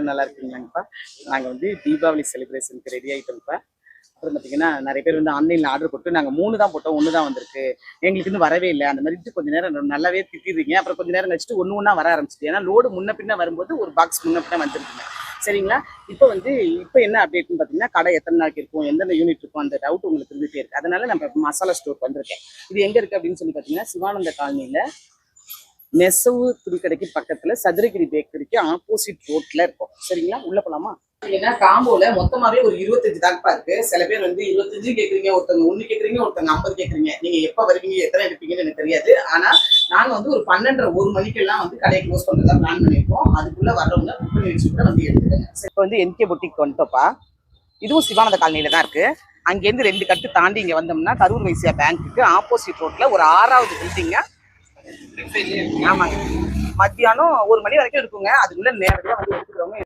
நல்லா இருக்குங்களாங்கப்பா நாங்கள் வந்து தீபாவளி செலிப்ரேஷனுக்கு ரெடி ஆகிட்டோம்ப்பா அப்புறம் பார்த்தீங்கன்னா நிறைய பேர் வந்து ஆன்லைனில் ஆர்டர் போட்டு நாங்கள் மூணு தான் போட்டோம் ஒன்று தான் வந்திருக்கு. எங்களுக்கு இன்னும் வரவே இல்லை. அந்த மாதிரி கொஞ்ச நேரம் நல்லாவே திட்டிடுறீங்க அப்புறம் கொஞ்ச நேரம் கழிச்சுட்டு ஒன்று ஒன்றா வர ஆரம்பிச்சிட்டு ஏன்னா லோடு முன்ன பின்ன வரும்போது ஒரு பாக்ஸ் முன்ன பின்ன வந்துருக்குங்க. சரிங்களா? இப்போ வந்து இப்போ என்ன அப்டேட்னு பார்த்தீங்கன்னா கடை எத்தனை நாளைக்கு இருக்கும் எந்தெந்த யூனிட் இருக்கும் அந்த டவுட் உங்களுக்கு இருந்துகிட்டே இருக்கு. அதனால நம்ம மசாலா ஸ்டோர் வந்திருக்கேன். இது எங்கே இருக்குது அப்படின்னு சொல்லி பார்த்தீங்கன்னா சிவானந்த காலனியில் நெசவு துணிக்கடைக்கு பக்கத்துல சதுரகிரி பேக்கரிக்கு ஆப்போசிட் ரோட்ல இருக்கும். சரிங்களா? உள்ள போலாமா? ஏன்னா காம்போல மொத்தமாவே ஒரு இருபத்தஞ்சு தாக்குப்பா இருக்கு. சில பேர் வந்து இருபத்தஞ்சு கேக்குறீங்க ஒருத்தவங்க ஒண்ணு கேக்குறீங்க ஒருத்தவங்க ஐம்பது கேக்குறீங்க. நீங்க எப்ப வருவீங்க எத்தனை எடுப்பீங்கன்னு எனக்கு தெரியாது. ஆனா நாங்க வந்து ஒரு பன்னெண்டரை ஒரு மணிக்கெல்லாம் வந்து கடையை க்ளோஸ் பண்றதா பிளான் பண்ணிருக்கோம் அதுக்குள்ள வர்றவங்க புக் பண்ணி வச்சுட்டு வந்து எடுத்துக்கங்க. இப்போ வந்து என்கே பொட்டிக்கு வந்துட்டோப்பா இதுவும் சிவானந்த காலனியில தான் இருக்கு. அங்கேருந்து ரெண்டு கட்டு தாண்டி இங்க வந்தோம்னா கரூர் வைசியா பேங்க்குக்கு ஆப்போசிட் ரோட்ல ஒரு ஆறாவது பில்டிங்க ஆமாங்க மத்தியானம் ஒரு மணி வரைக்கும் இருக்குங்க. அதுக்குள்ள நேரத்தில் வந்து எடுத்துக்கிறவங்க